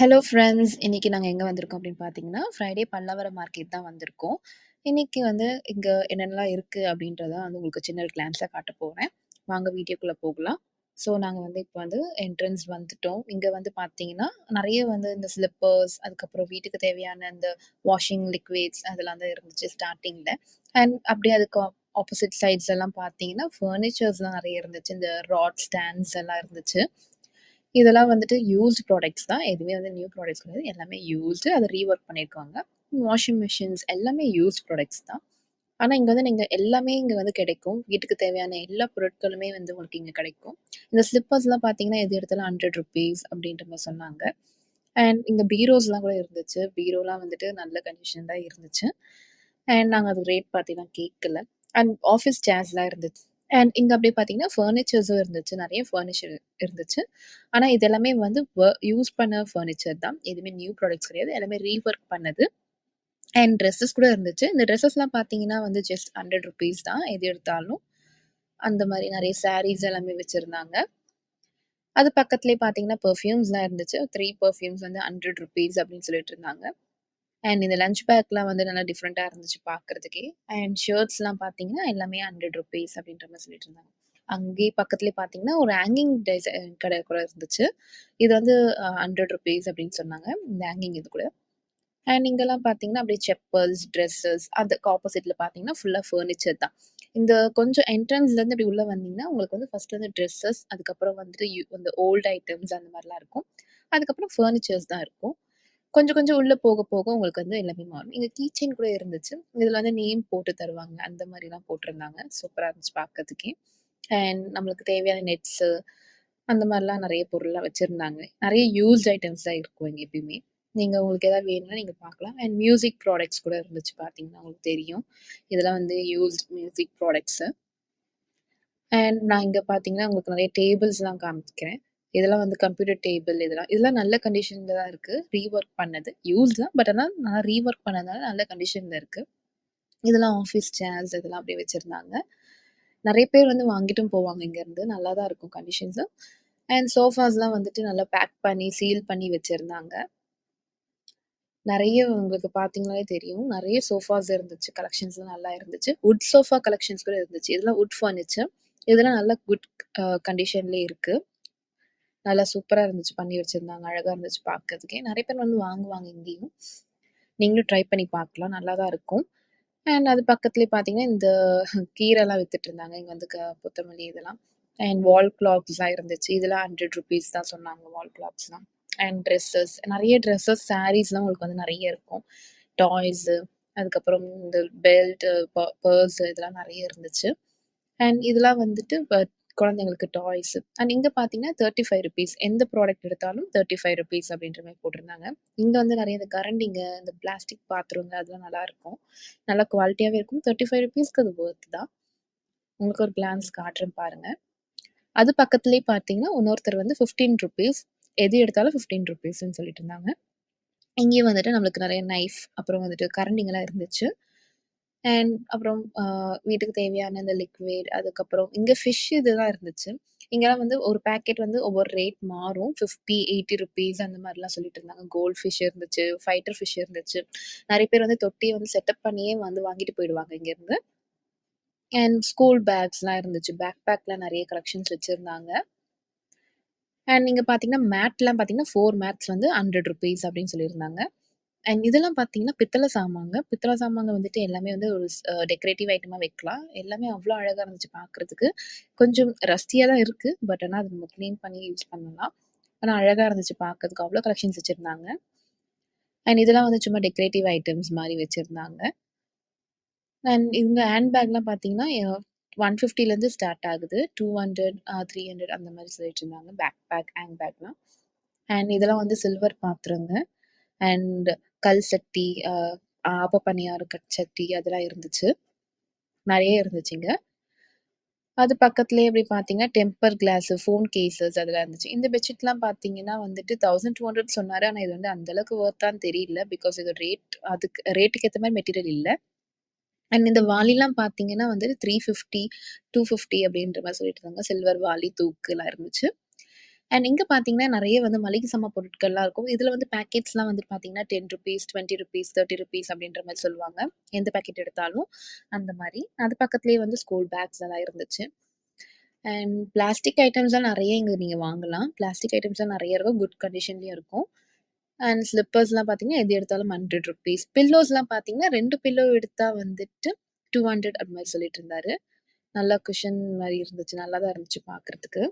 Hello friends. இன்னைக்கு நாங்கள் எங்கே வந்திருக்கோம் அப்படின்னு பார்த்தீங்கன்னா, ஃப்ரைடே பல்லாவரம் மார்க்கெட் தான் வந்திருக்கோம். இன்னைக்கு வந்து இங்கே என்னென்னலாம் இருக்குது அப்படின்றத வந்து உங்களுக்கு சின்ன ஒரு கிளான்ஸாக காட்டப் போகிறேன் வாங்க வீடியோக்குள்ளே போகலாம். ஸோ நாங்கள் வந்து இப்போ வந்து என்ட்ரன்ஸ் வந்துட்டோம். இங்கே வந்து பார்த்தீங்கன்னா, நிறைய வந்து இந்த ஸ்லிப்பர்ஸ், அதுக்கப்புறம் வீட்டுக்கு தேவையான இந்த வாஷிங் லிக்விட்ஸ் அதெல்லாம் தான் இருந்துச்சு ஸ்டார்டிங்கில் அண்ட் அப்படியே அதுக்கு ஆப்போசிட் சைட்ஸ் எல்லாம் பார்த்தீங்கன்னா, ஃபர்னிச்சர்ஸ்லாம் நிறைய இருந்துச்சு. இந்த ராட் ஸ்டாண்ட்ஸ் எல்லாம் இருந்துச்சு. இதெல்லாம் வந்துட்டு யூஸ்டு ப்ராடக்ட்ஸ் தான். எதுவுமே வந்து நியூ ப்ராடக்ட்ஸ் கிடையாது. எல்லாமே யூஸ்டு. அதை ரீஒர்க் பண்ணியிருக்காங்க. வாஷிங் மிஷின்ஸ் எல்லாமே யூஸ்ட் ப்ராடக்ட்ஸ் தான். ஆனால் இங்கே வந்து நீங்கள் எல்லாமே இங்கே வந்து கிடைக்கும். வீட்டுக்கு தேவையான எல்லா பொருட்களுமே வந்து உங்களுக்கு இங்கே கிடைக்கும். இந்த ஸ்லிப்பர்ஸ்லாம் பார்த்தீங்கன்னா, எது எடுத்தாலும் ₹100 அப்படின்ற மாதிரி சொன்னாங்க. அண்ட் இந்த பீரோஸ்லாம் கூட இருந்துச்சு. பீரோலாம் வந்துட்டு நல்ல கண்டிஷன் தான் இருந்துச்சு. அண்ட் நாங்கள் அது ரேட் பார்த்தீங்கன்னா கேட்கல. அண்ட் ஆஃபீஸ் சேர்ஸ்லாம் இருந்துச்சு. அண்ட் இங்கே அப்படியே பார்த்தீங்கன்னா, ஃபர்னிச்சர்ஸும் இருந்துச்சு. நிறைய ஃபர்னிச்சர் இருந்துச்சு. ஆனால் இது எல்லாமே வந்து வ யூஸ் பண்ண ஃபர்னிச்சர் தான். எதுவுமே நியூ ப்ராடக்ட்ஸ் கிடையாது. எல்லாமே ரீவொர்க் பண்ணது. அண்ட் ட்ரெஸ்ஸஸ் கூட இருந்துச்சு. இந்த ட்ரெஸ்ஸஸ்லாம் பார்த்தீங்கன்னா வந்து ஜஸ்ட் ₹100 தான் எது எடுத்தாலும். அந்த மாதிரி நிறைய சாரீஸ் எல்லாமே வச்சுருந்தாங்க அது பக்கத்துலேயே பார்த்தீங்கன்னா, பெர்ஃப்யூம்ஸ்லாம் இருந்துச்சு. த்ரீ பெர்ஃப்யூம்ஸ் வந்து ₹100 அப்படின்னு சொல்லிட்டு இருந்தாங்க. அண்ட் இந்த லஞ்ச் பேக்லாம் வந்து நல்லா டிஃப்ரெண்ட்டாக இருந்துச்சு பார்க்கறதுக்கே. அண்ட் ஷர்ட்ஸ்லாம் பார்த்தீங்கன்னா, எல்லாமே ₹100 அப்படின்ற மாதிரி சொல்லிட்டு இருந்தாங்க. அங்கேயே பக்கத்துலேயே பார்த்தீங்கன்னா, ஒரு ஹேங்கிங் டிசைன் கடை கூட இருந்துச்சு. இது வந்து ஹண்ட்ரட் ருபீஸ் அப்படின்னு சொன்னாங்க. இந்த ஹேங்கிங் இது கூட. அண்ட் இங்கெல்லாம் பார்த்தீங்கன்னா, அப்படியே செப்பல்ஸ், ட்ரெஸ்ஸஸ் அதுக்கு ஆப்போசிட்டில் பார்த்தீங்கன்னா, ஃபுல்லாக ஃபர்னிச்சர் தான். இந்த கொஞ்சம் என்ட்ரன்ஸ்லேருந்து இப்படி உள்ளே வந்தீங்கன்னா, உங்களுக்கு வந்து ஃபர்ஸ்ட் வந்து ட்ரெஸ்ஸஸ், அதுக்கப்புறம் வந்துட்டு யூ இந்த ஓல்ட் ஐட்டம்ஸ் அந்த மாதிரிலாம் இருக்கும். அதுக்கப்புறம் ஃபர்னிச்சர்ஸ் தான் இருக்கும். கொஞ்சம் கொஞ்சம் உள்ள போக போக உங்களுக்கு வந்து எல்லாமே மாறும். இங்க கீ செயின் கூட இருந்துச்சு. இதில் வந்து நேம் போட்டு தருவாங்க. அந்த மாதிரிலாம் போட்டிருந்தாங்க. சூப்பரா இருந்துச்சு பார்க்கறதுக்கே. அண்ட் நம்மளுக்கு தேவையான நெட்ஸு அந்த மாரிலாம் நெறைய பொருள்லாம் வச்சிருந்தாங்க. நெறைய யூஸ்ட் ஐட்டம்ஸ் தான் இருக்கும் இங்க எப்பயுமே. நீங்க உங்களுக்கு ஏதாவது வேணும்னா நீங்க பார்க்கலாம். அண்ட் மியூசிக் ப்ராடக்ட்ஸ் கூட இருந்துச்சு பார்த்தீங்கன்னா, உங்களுக்கு தெரியும். இதெல்லாம் வந்து யூஸ்ட் மியூசிக் ப்ராடக்ட்ஸு. அண்ட் நான் இங்க பார்த்தீங்கன்னா, உங்களுக்கு நெறைய டேபிள்ஸ்லாம் காமிக்கிறேன். இதெல்லாம் வந்து கம்ப்யூட்டர் டேபிள் இதெல்லாம். இதெல்லாம் நல்ல கண்டிஷனில் தான் இருக்குது ரீவொர்க் பண்ணது. யூஸ் தான். பட் ஆனால் நான் ரீஒர்க் பண்ணதுனால நல்ல கண்டிஷனில் இருக்குது இதெல்லாம் ஆஃபீஸ் சேர்ஸ் இதெல்லாம் அப்படியே வச்சுருந்தாங்க நிறைய பேர் வந்து வாங்கிட்டும் போவாங்க இங்கேருந்து நல்லா தான் இருக்கும் கண்டிஷன்ஸும் அண்ட் சோஃபாஸ்லாம் வந்துட்டு நல்லா பேக் பண்ணி, சீல் பண்ணி வச்சிருந்தாங்க. நிறைய உங்களுக்கு பார்த்தீங்கனாலே தெரியும். நிறைய சோஃபாஸ் இருந்துச்சு. கலெக்ஷன்ஸ்லாம் நல்லா இருந்துச்சு. உட் சோஃபா கலெக்ஷன்ஸ் கூட இருந்துச்சு. இதெல்லாம் உட் ஃபர்னிச்சர். இதெல்லாம் நல்ல குட் கண்டிஷன்லேயே இருக்குது நல்லா சூப்பராக இருந்துச்சு. பண்ணி வச்சுருந்தாங்க அழகாக இருந்துச்சு பார்க்கறதுக்கே. நிறைய பேர் வந்து வாங்குவாங்க இங்கேயும். நீங்களும் ட்ரை பண்ணி பார்க்கலாம். நல்லா தான் இருக்கும். அண்ட் அது பக்கத்துலேயே பார்த்தீங்கன்னா, இந்த கீரைலாம் வித்துட்டுருந்தாங்க. இங்கே வந்து க புத்தமல்லி இதெல்லாம். அண்ட் வால் கிளாக்ஸ்லாம் இருந்துச்சு. இதெல்லாம் ₹100 தான் சொன்னாங்க வால் கிளாத்ஸ்லாம் அண்ட் ட்ரெஸ்ஸஸ் நிறைய ட்ரெஸ்ஸஸ், சாரீஸ்லாம் உங்களுக்கு வந்து நிறைய இருக்கும். டாய்ஸு அதுக்கப்புறம் இந்த பெல்ட், ப பர்ஸ் இதெல்லாம் நிறைய இருந்துச்சு. அண்ட் இதெல்லாம் வந்துட்டு பட் குழந்தைங்களுக்கு டாய்ஸ் அண்ட் இங்கே பார்த்தீங்கன்னா ₹35 எந்த ப்ராடக்ட் எடுத்தாலும் ₹35 அப்படின்ற மாதிரி போட்டிருந்தாங்க. இங்கே வந்து நிறைய இந்த கரண்டிங்க, இந்த பிளாஸ்டிக் பாத்ரூங்க அதெல்லாம் நல்லாயிருக்கும் நல்லா குவாலிட்டியாகவே இருக்கும். ₹35க்கு அது ஒர்த் தான். உங்களுக்கு ஒரு கிளான்ஸ் காட்டுறேன் பாருங்க. அது பக்கத்துலேயே பார்த்தீங்கன்னா, இன்னொருத்தர் வந்து ₹15 எது எடுத்தாலும் ₹15ன்னு சொல்லிட்டு இருந்தாங்க. இங்கேயும் வந்துட்டு நம்மளுக்கு நிறைய நைஃப், அப்புறம் வந்துட்டு கரண்டிங்கெல்லாம் இருந்துச்சு. அண்ட் அப்புறம் அ வீட்டுக்கு தேவையான இந்த லிக்விட், அதுக்கப்புறம் இங்க ஃபிஷ் இதுதான் இருந்துச்சு. இங்கலாம் வந்து ஒரு பாக்கெட் வந்து ஒவ்வொரு ரேட் மாறும். ₹50, ₹80 அந்த மாரிலாம் சொல்லிட்டு இருந்தாங்க. கோல்ட் ஃபிஷ் இருந்துச்சு, ஃபைட்டர் ஃபிஷ் இருந்துச்சு. நெறைய பேர் வந்து தொட்டிய வந்து செட்டப் பண்ணியே வந்து வாங்கிட்டு போயிடுவாங்க இங்கேருந்து. அண்ட் ஸ்கூல் பேக்ஸ்லாம் இருந்துச்சு. பேக் பேக்லாம் நெறைய கலெக்ஷன்ஸ் வச்சிருந்தாங்க. அண்ட் இங்க பார்த்தீங்கன்னா, மேட்லாம் பார்த்தீங்கன்னா, 4 மேட்ஸ் வந்து ₹100 அப்படின்னு சொல்லியிருந்தாங்க. அண்ட் இதெல்லாம் பார்த்தீங்கன்னா, பித்தளை சாமாங்க பித்தளை சாமாங்க வந்துட்டு எல்லாமே வந்து ஒரு டெக்கரேட்டிவ் ஐட்டமாக வைக்கலாம். எல்லாமே அவ்வளோ அழகாக இருந்துச்சு பார்க்குறதுக்கு கொஞ்சம் ரஸ்டியாக தான் இருக்குது பட் ஆனால் அது நம்ம க்ளீன் பண்ணி யூஸ் பண்ணலாம். ஆனால் அழகாக இருந்துச்சு பார்க்கறதுக்கு. அவ்வளோ கலெக்ஷன்ஸ் வச்சுருந்தாங்க அண்ட் இதெல்லாம் வந்து சும்மா டெக்கரேட்டிவ் ஐட்டம்ஸ் மாதிரி வச்சுருந்தாங்க அண்ட் இவங்க ஹேண்ட் பேக்லாம் பார்த்தீங்கன்னா, ஒன் ஃபிஃப்டிலேருந்து ஸ்டார்ட் ஆகுது. டூ ஹண்ட்ரட் த்ரீ ஹண்ட்ரட் அந்த மாதிரி சொல்லிட்டு இருந்தாங்க. பேக் பேக், ஹேண்ட் பேக்லாம். அண்ட் இதெல்லாம் வந்து சில்வர் பாத்திரங்க. அண்ட் கல் சட்டி, அ கட் சட்டி அதெல்லாம் இருந்துச்சு. நிறைய இருந்துச்சுங்க அது பக்கத்துலேயே அப்படி பார்த்தீங்கன்னா, டெம்பர் கிளாஸு, ஃபோன் கேஸஸ் அதெல்லாம் இருந்துச்சு. இந்த பெட்ஷீட்லாம் பார்த்தீங்கன்னா வந்துட்டு தௌசண்ட் டூ ஹண்ட்ரட் சொன்னார் ஆனால் இது வந்து அந்த அளவுக்கு தெரியல. பிகாஸ் இது ரேட் அதுக்கு ரேட்டுக்கு ஏற்ற மாதிரி மெட்டீரியல் இல்லை அண்ட் இந்த வாலிலாம் பார்த்தீங்கன்னா வந்துட்டு 350, 250 அப்படின்ற மாதிரி சொல்லிட்டு இருந்தாங்க. சில்வர் வாலி தூக்குலாம் இருந்துச்சு. அண்ட் இங்கே பார்த்தீங்கன்னா, நிறைய வந்து மளிகை சாமான் பொருட்கள்லாம் இருக்கும். இதில் வந்து பேக்கெட்ஸ்லாம் வந்துட்டு பார்த்தீங்கன்னா, ₹10, ₹20, ₹30 அப்படின்ற மாதிரி சொல்லுவாங்க. எந்த பேக்கெட் எடுத்தாலும் அந்த மாதிரி அது பக்கத்துலேயே வந்து ஸ்கூல் பேக்ஸ் எல்லாம் இருந்துச்சு. அண்ட் பிளாஸ்டிக் ஐட்டம்ஸ்லாம் நிறைய இங்கே நீங்கள் வாங்கலாம். பிளாஸ்டிக் ஐட்டம்ஸ்லாம் நிறைய இருக்கும். குட் கண்டிஷன்லேயும் இருக்கும். அண்ட் ஸ்லிப்பர்ஸ்லாம் பார்த்தீங்கன்னா, எது எடுத்தாலும் ₹100. பில்லோஸ்லாம் பார்த்தீங்கன்னா, ரெண்டு பில்லோ எடுத்தால் வந்துட்டு 200 அது மாதிரி சொல்லிட்டு இருந்தாரு. நல்லா குஷன் மாதிரி இருந்துச்சு. நல்லா தான் இருந்துச்சு பார்க்கறதுக்கு.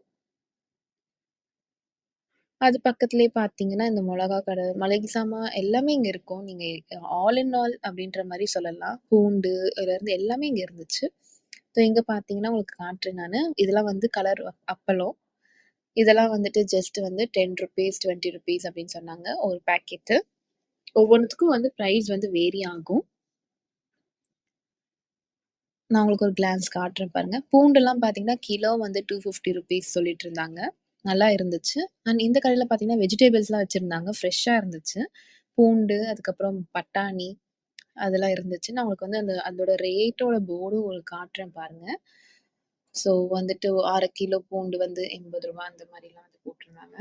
அது பக்கத்துலேயே பார்த்தீங்கன்னா, இந்த மொளகா கடை, மளிகை சாமான் எல்லாமே இங்க இருக்கும். நீங்க ஆல் இன் ஆல் அப்படின்ற மாரி சொல்லலாம். பூண்டு இதுலேருந்து எல்லாமே இங்க இருந்துச்சு. ஸோ இங்க பார்த்தீங்கன்னா, உங்களுக்கு காட்டுறேன் நானு. இதெல்லாம் வந்து கலர் அப்பளம். இதெல்லாம் வந்துட்டு ஜஸ்ட் வந்து ₹10, ₹20 அப்படின்னு சொன்னாங்க. ஒரு பாக்கெட்டு. ஒவ்வொன்னுத்துக்கும் வந்து பிரைஸ் வந்து வேரி ஆகும். நான் உங்களுக்கு ஒரு கிளான்ஸ் காட்டுறேன் பாருங்க. பூண்டுலாம் பார்த்தீங்கன்னா, கிலோ வந்து ₹250 சொல்லிட்டு இருந்தாங்க. நல்லா இருந்துச்சு. அண்ட் இந்த கடையில பார்த்தீங்கன்னா, வெஜிடபிள்ஸ்லாம் வச்சிருந்தாங்க. ஃப்ரெஷ்ஷா இருந்துச்சு. பூண்டு, அதுக்கப்புறம் பட்டாணி அதெல்லாம் இருந்துச்சு. நான் உங்களுக்கு வந்து அந்த அதோட ரேட்டோட போர்டும் உங்களுக்கு காட்டுறேன் பாருங்க. ஸோ வந்துட்டு 1/2 கிலோ பூண்டு வந்து ₹80 அந்த மாரிலாம் வந்து போட்டிருந்தாங்க.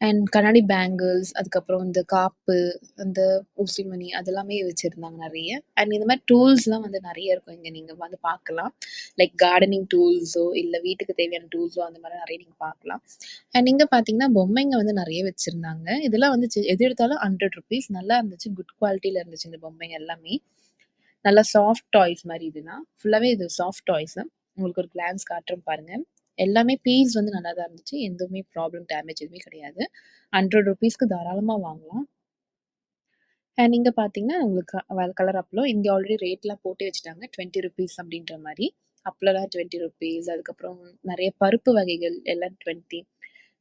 அண்ட் கண்ணாடி பேங்கிள்ஸ், அதுக்கப்புறம் இந்த காப்பு, அந்த ஊசிமணி அதெல்லாமே வச்சுருந்தாங்க நிறைய அண்ட் இந்த மாதிரி டூல்ஸ்லாம் வந்து நிறைய இருக்கும் இங்கே நீங்கள் வந்து பார்க்கலாம். லைக் கார்டனிங் டூல்ஸோ, இல்லை வீட்டுக்கு தேவையான டூல்ஸோ அந்த மாதிரி நிறைய நீங்க பார்க்கலாம். அண்ட் இங்கே பார்த்தீங்கன்னா, பொம்மைங்க வந்து நிறைய வச்சிருந்தாங்க. இதெல்லாம் வந்து எது எடுத்தாலும் ₹100 நல்லா இருந்துச்சு. குட் குவாலிட்டியில் இருந்துச்சு இந்த பொம்மைங்க எல்லாமே. நல்லா சாஃப்ட் டாய்ஸ் மாதிரி இதுனா ஃபுல்லாகவே இது சாஃப்ட் டாய்ஸ் உங்களுக்கு ஒரு கிளான்ஸ் காட்டுறோம் பாருங்க. எல்லாமே பீஸ் வந்து நல்லா தான் இருந்துச்சு. எதுவுமே ப்ராப்ளம், டேமேஜ் எதுவுமே கிடையாது. ஹண்ட்ரட் ருபீஸ்க்கு தாராளமாக வாங்கலாம். அண்ட் இங்கே பார்த்தீங்கன்னா, உங்களுக்கு கலர் அப்பளம். இங்கே ஆல்ரெடி ரேட்லாம் போட்டு வச்சுட்டாங்க. ₹20 அப்படின்ற மாரி. அப்பளம்லாம் ₹20 அதுக்கப்புறம் நிறைய பருப்பு வகைகள் எல்லாம் 20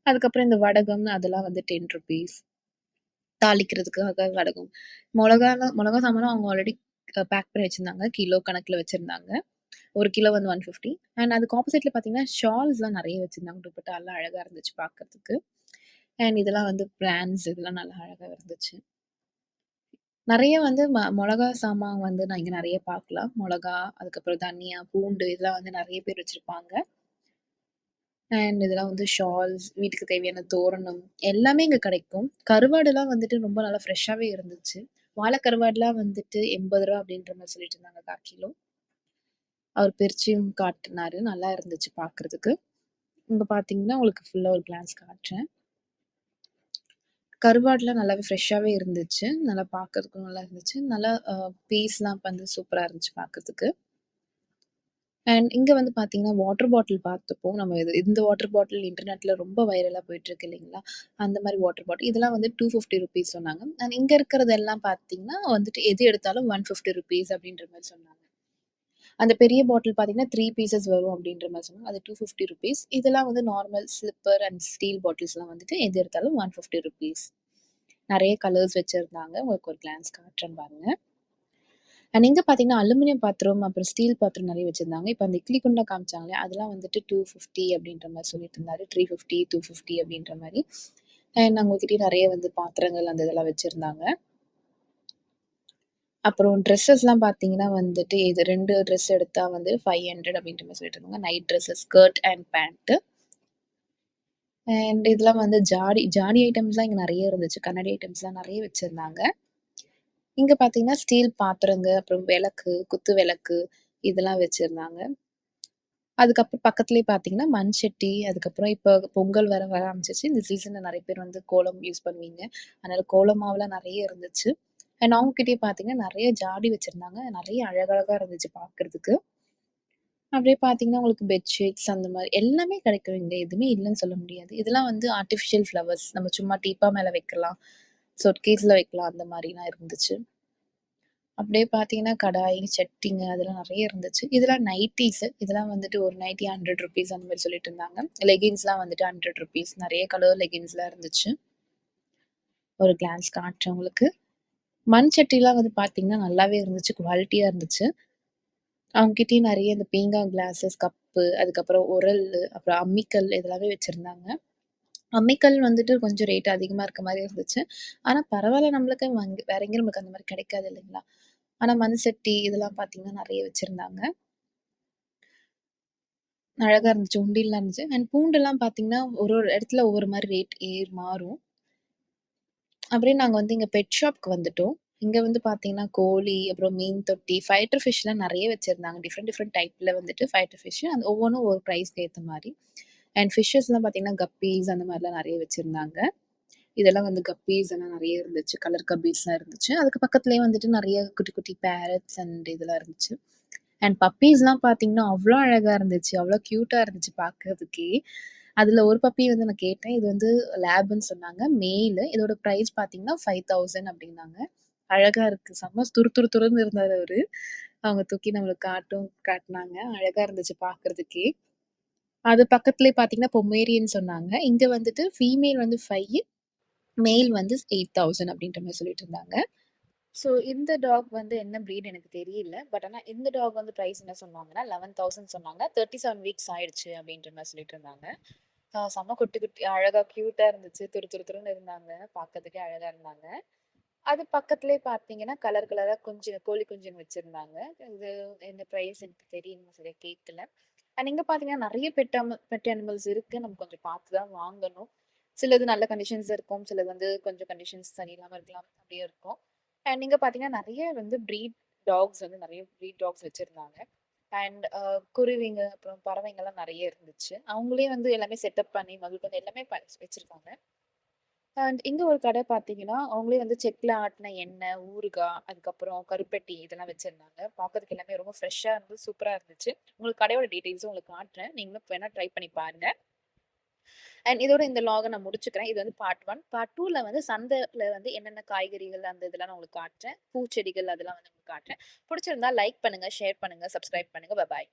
அதுக்கப்புறம் இந்த வடகம் அதெல்லாம் வந்து ₹10 தாளிக்கிறதுக்காக வடகம். மிளகா மிளகா சாமானும் அவங்க ஆல்ரெடி பேக் பண்ணி வச்சுருந்தாங்க கிலோ கணக்கில் வச்சுருந்தாங்க ஒரு கிலோ வந்து 150 அண்ட் அதுக்கு ஆப்போசிட்ல பார்த்தீங்கன்னா, ஷால்ஸ்லாம் நிறைய வச்சுருந்தாங்க துப்பட்டா எல்லாம் அழகாக இருந்துச்சு பார்க்கறதுக்கு. அண்ட் இதெல்லாம் வந்து பிராண்ட்ஸ் இதெல்லாம் நல்லா அழகாக இருந்துச்சு. நிறைய வந்து ம மிளகா சாமான் வந்து நான் இங்கே நிறைய பார்க்கலாம். மிளகா அதுக்கப்புறம் தனியா, பூண்டு இதெல்லாம் வந்து நிறைய பேர் வச்சுருப்பாங்க அண்ட் இதெல்லாம் வந்து ஷால்ஸ், வீட்டுக்கு தேவையான தோரணம் எல்லாமே இங்கே கிடைக்கும். கருவாடுலாம் வந்துட்டு ரொம்ப நல்லா ஃப்ரெஷ்ஷாகவே இருந்துச்சு. வாழை கருவாடுலாம் வந்துட்டு ₹80 அப்படின்ற மாதிரி சொல்லிட்டு இருந்தாங்க 1/4 கிலோ. அவர் பிரிச்சும் காட்டினாரு நல்லா இருந்துச்சு பார்க்கறதுக்கு. இங்கே பார்த்தீங்கன்னா, உங்களுக்கு ஃபுல்லாக ஒரு கிளான்ஸ் காட்டுறேன். கருவாடுலாம் நல்லாவே ஃப்ரெஷ்ஷாகவே இருந்துச்சு. நல்லா பார்க்கறதுக்கும் நல்லா இருந்துச்சு. நல்லா பீஸ்லாம் வந்து சூப்பராக இருந்துச்சு பார்க்கறதுக்கு. அண்ட் இங்கே வந்து பார்த்தீங்கன்னா, வாட்டர் பாட்டில் பார்த்துப்போம். நம்ம இது இந்த வாட்டர் பாட்டில் இன்டர்நெட்டில் ரொம்ப வைரலாக போயிட்டுருக்கு இல்லைங்களா? அந்த மாதிரி வாட்டர் பாட்டில். இதெல்லாம் வந்து ₹250 சொன்னாங்க. அண்ட் இங்கே இருக்கிறதெல்லாம் பார்த்தீங்கன்னா, வந்துட்டு எது எடுத்தாலும் ₹150 அப்படின்ற மாதிரி சொன்னாங்க. அந்த பெரிய பாட்டில் பார்த்தீங்கன்னா, த்ரீ பீசஸ் வரும் அப்படின்ற மாதிரி சொன்னாங்க. அது ₹250 இதெல்லாம் வந்து நார்மல் ஸ்லிப்பர் அண்ட் ஸ்டீல் பாட்டில்ஸ்லாம் வந்துட்டு எது எடுத்தாலும் ஒன் ஃபிஃப்டி ருபீஸ் நிறைய கலர்ஸ் வச்சுருந்தாங்க உங்களுக்கு ஒரு கிளான்ஸ் காட்டுறேன் பாருங்க. அண்ட் இங்கே பார்த்தீங்கன்னா, அலுமினியம் பாத்திரம், அப்புறம் ஸ்டீல் பாத்திரம் நிறைய வச்சுருந்தாங்க இப்போ அந்த இட்லி குண்டா காமிச்சாங்களே அதெல்லாம் வந்துட்டு 250 அப்படின்ற மாதிரி சொல்லிட்டு இருந்தாரு. 350, 250 அப்படின்ற மாதிரி அண்ட் அவங்ககிட்டயே நிறைய வந்து பாத்திரங்கள் அந்த இதெல்லாம் வச்சுருந்தாங்க அப்புறம் ட்ரெஸ்ஸஸ்லாம் பார்த்தீங்கன்னா வந்துட்டு, இது 2 ட்ரெஸ் எடுத்தா வந்து 500 அப்படின்ற மாரி சொல்லிட்டு இருந்தாங்க. Night dresses, skirt and pant and இதெல்லாம் வந்து ஜாடி ஜாடி ஐட்டம்ஸ்லாம் இங்க நெறைய இருந்துச்சு. கண்ணாடி ஐட்டம்ஸ்லாம் நெறைய வச்சிருந்தாங்க. இங்க பார்த்தீங்கன்னா, ஸ்டீல் பாத்திரங்க, அப்புறம் விளக்கு, குத்து விளக்கு இதெல்லாம் வச்சிருந்தாங்க. அதுக்கப்புறம் பக்கத்திலேயே பார்த்தீங்கன்னா, மண்சட்டி அதுக்கப்புறம் இப்போ பொங்கல் வேற வர ஆரம்பிச்சுருச்சு. இந்த சீசன்ல நெறைய பேர் வந்து கோலம் யூஸ் பண்ணுவீங்க. அதனால கோல மாவுலாம் நெறைய இருந்துச்சு. அண்ட் அவங்ககிட்டயே பார்த்தீங்கன்னா, நிறைய ஜாடி வச்சுருந்தாங்க நிறைய அழகழகாக இருந்துச்சு பார்க்கறதுக்கு. அப்படியே பார்த்தீங்கன்னா, உங்களுக்கு பெட்ஷீட்ஸ் அந்த மாதிரி எல்லாமே கிடைக்கும் இங்கே எதுவுமே இல்லைன்னு சொல்ல முடியாது. இதெல்லாம் வந்து ஆர்டிஃபிஷியல் ஃப்ளவர்ஸ். நம்ம சும்மா டீப்பா மேலே வைக்கலாம். சொட்கேஸில் வைக்கலாம் அந்த மாதிரிலாம் இருந்துச்சு. அப்படியே பார்த்தீங்கன்னா, கடாய், சட்டிங்க அதெல்லாம் நிறைய இருந்துச்சு. இதெல்லாம் நைட்டீஸு. இதெல்லாம் வந்துட்டு ஒரு நைட்டி ₹100 அந்த மாதிரி சொல்லிட்டு இருந்தாங்க. லெகின்ஸ்லாம் வந்துட்டு ₹100 நெறைய கலர் லெகின்ஸ்லாம் இருந்துச்சு. ஒரு கிளான்ஸ் காட்டுறேன் உங்களுக்கு. மண் சட்டிலாம் வந்து பார்த்தீங்கன்னா, நல்லாவே இருந்துச்சு. குவாலிட்டியா இருந்துச்சு. அவங்ககிட்டயே நெறைய இந்த பீங்கான் கிளாஸஸ், கப்பு, அதுக்கப்புறம் உரலு, அப்புறம் அம்மிக்கல் இதெல்லாமே வச்சிருந்தாங்க. அம்மிக்கல் வந்துட்டு கொஞ்சம் ரேட் அதிகமா இருக்க மாரி இருந்துச்சு. ஆனா பரவால்ல நம்மளுக்கு வங் வேற எங்கேயும் நமக்கு அந்த மாரி கிடைக்காது இல்லைங்களா? ஆனா மண் சட்டி இதெல்லாம் பார்த்தீங்கன்னா, நெறைய வச்சிருந்தாங்க. அழகா இருந்துச்சு. உண்டியல்லாம் இருந்துச்சு. அண்ட் பூண்டெல்லாம் பார்த்தீங்கன்னா, ஒரு ஒரு இடத்துல ஒவ்வொரு மாரி ரேட் ஏறி மாறும். அப்படியே நாங்க வந்து இங்க பெட் ஷாப்க்கு வந்துட்டோம். இங்க வந்து பார்த்தீங்கன்னா, கோழி, அப்புறம் மீன் தொட்டி, ஃபைட்டர் ஃபிஷ்லாம் நெறைய வச்சிருந்தாங்க. டிஃப்ரெண்ட் டிஃப்ரெண்ட் டைப்ல வந்துட்டு ஃபைட்டர் ஃபிஷ். அந்த ஒவ்வொன்னும் ஒவ்வொரு பிரைஸ்க்கு ஏத்த மாரி. அண்ட் ஃபிஷ்ஷஸ்லாம் பார்த்தீங்கன்னா, கப்பீஸ் அந்த மாரிலாம் நெறைய வச்சிருந்தாங்க. இதெல்லாம் வந்து கப்பீஸ் எல்லாம் நெறைய இருந்துச்சு. கலர் கப்பீஸ்லாம் இருந்துச்சு. அதுக்கு பக்கத்துலேயே வந்துட்டு நெறைய குட்டி குட்டி பேரட்ஸ் அண்ட் இதெல்லாம் இருந்துச்சு. அண்ட் பப்பீஸ்லாம் பார்த்தீங்கன்னா, அவ்வளோ அழகாக இருந்துச்சு. அவ்வளோ க்யூட்டாக இருந்துச்சு பார்க்கறதுக்கே. அதில் ஒரு பப்பி வந்து நான் கேட்டேன். இது வந்து லேபுன்னு சொன்னாங்க. மெயிலு. இதோட ப்ரைஸ் பார்த்தீங்கன்னா, 5000 அப்டின்னாங்க. அழகா இருக்கு. செம்ம துரு துரு துருன்னு இருந்தார் அவர் அவங்க தூக்கி நம்மளுக்கு காட்டும் காட்டினாங்க அழகாக இருந்துச்சு பார்க்கறதுக்கே. அது பக்கத்துலேயே பார்த்தீங்கன்னா, பொமேரியன் சொன்னாங்க. இங்கே வந்துட்டு ஃபீமேல் வந்து ஃபைவ் மேல் வந்து எயிட் தௌசண்ட் அப்படின்ற மாதிரி சொல்லிட்டு இருந்தாங்க. ஸோ இந்த டாக் வந்து என்ன ப்ரீட் எனக்கு தெரியல. பட் ஆனால் இந்த டாக் வந்து ப்ரைஸ் என்ன சொன்னாங்கன்னா, 11000 சொன்னாங்க. 37 வீக்ஸ் ஆயிடுச்சு அப்படின்ற மாதிரி சொல்லிட்டு இருந்தாங்க. செம்ம குட்டி குட்டி அழகாக க்யூட்டாக இருந்துச்சு. துரு துரு துருன்னு இருந்தாங்க. பார்க்கறதுக்கே அழகாக இருந்தாங்க. அது பக்கத்துலேயே பார்த்தீங்கன்னா, கலர் கலராக குஞ்சு கோழி குஞ்சுங்க வச்சுருந்தாங்க இது இந்த ப்ரைஸ் எனக்கு தெரியல. சரியாக கேட்கல. அண்ட் இங்கே பார்த்தீங்கன்னா, நிறைய பெட் பெட் அனிமல்ஸ் இருக்குது நம்ம கொஞ்சம் பார்த்து தான் வாங்கணும். சிலது நல்ல கண்டிஷன்ஸ் இருக்கும். சிலது வந்து கொஞ்சம் கண்டிஷன்ஸ் சரியில்லாமல் இருக்கலாம். அப்படியே இருக்கும். அண்ட் இங்கே பார்த்தீங்கன்னா, நிறைய வந்து ப்ரீட் டாக்ஸ் வந்து நிறைய ப்ரீட் டாக்ஸ் வச்சுருந்தாங்க அண்ட் குருவிங்க, அப்புறம் பறவைங்கள்லாம் நிறைய இருந்துச்சு. அவங்களே வந்து எல்லாமே செட்டப் பண்ணி முதற்கொண்டு எல்லாமே ப அண்ட் இங்கே ஒரு கடை பார்த்தீங்கன்னா, அவங்களே வந்து செக்கில் ஆட்டின எண்ணெய், ஊறுகாய், அதுக்கப்புறம் கருப்பட்டி இதெல்லாம் வச்சுருந்தாங்க பார்க்கறதுக்கு எல்லாமே ரொம்ப ஃப்ரெஷ்ஷாக இருந்து சூப்பராக இருந்துச்சு. உங்களுக்கு கடையோட டீட்டெயில்ஸும் உங்களுக்கு காட்டுறேன். நீங்களும் வேணால் ட்ரை பண்ணி பாருங்கள் அண்ட் இதோட இந்த லாகை நான் முடிச்சுக்கிறேன். இது வந்து பார்ட் ஒன் பார்ட் டூவில் வந்து சந்தையில் வந்து என்னென்ன காய்கறிகள் அந்த இதெல்லாம் நான் உங்களுக்கு காட்டுறேன். பூச்செடிகள் அதெல்லாம் வந்து உங்களுக்கு காட்டுறேன். புடிச்சிருந்தா லைக் பண்ணுங்க, ஷேர் பண்ணுங்க, சப்ஸ்கிரைப் பண்ணுங்க. பாய்.